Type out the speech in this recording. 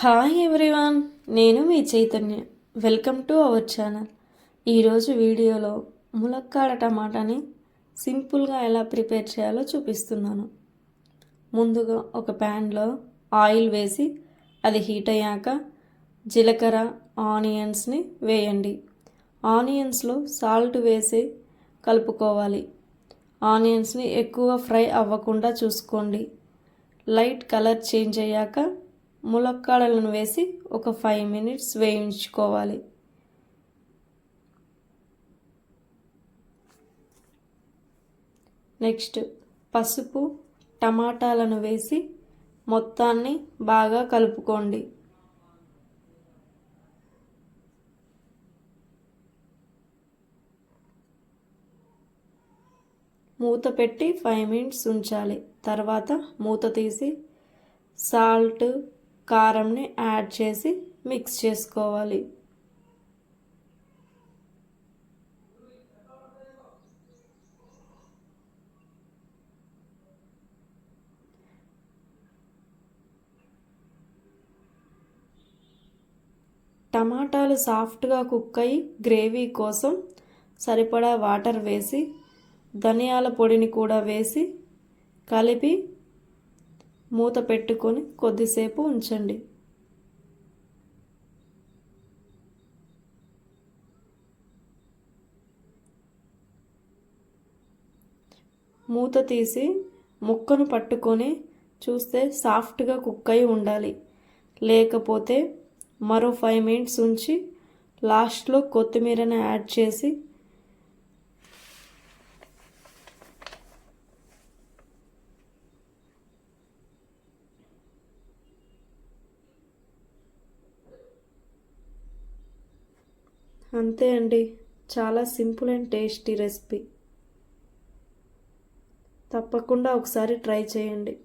Hi everyone నేను మీ Chaitanya. Welcome to our channel. ఈరోజు వీడియోలో ములక్కాడ టమాటాని సింపుల్గా ఎలా ప్రిపేర్ చేయాలో చూపిస్తున్నాను. ముందుగా ఒక ప్యాన్లో ఆయిల్ వేసి అది హీట్ అయ్యాక జీలకర్ర ఆనియన్స్ని వేయండి. ఆనియన్స్లో సాల్ట్ వేసి కలుపుకోవాలి. ఆనియన్స్ని ఎక్కువ ఫ్రై అవ్వకుండా చూసుకోండి. లైట్ కలర్ చేంజ్ అయ్యాక ములక్కాడలను వేసి ఒక ఫైవ్ మినిట్స్ వేయించుకోవాలి. నెక్స్ట్ పసుపు టమాటాలను వేసి మొత్తాన్ని బాగా కలుపుకోండి. మూత పెట్టి ఫైవ్ మినిట్స్ ఉంచాలి. తర్వాత మూత తీసి సాల్ట్ కారంని యాడ్ చేసి మిక్స్ చేసుకోవాలి. టమాటాలు సాఫ్ట్గా కుక్ అయ్యి గ్రేవీ కోసం సరిపడా వాటర్ వేసి ధనియాల పొడిని కూడా వేసి కలిపి మూత పెట్టుకొని కొద్దిసేపు ఉంచండి. మూత తీసి ముక్కను పట్టుకొని చూస్తే సాఫ్ట్గా కుక్ అయి ఉండాలి. లేకపోతే మరో ఫైవ్ మినిట్స్ ఉంచి లాస్ట్లో కొత్తిమీరని యాడ్ చేసి అంతే అండి. చాలా సింపుల్ అండ్ టేస్టీ రెసిపీ. తప్పకుండా ఒకసారి ట్రై చేయండి.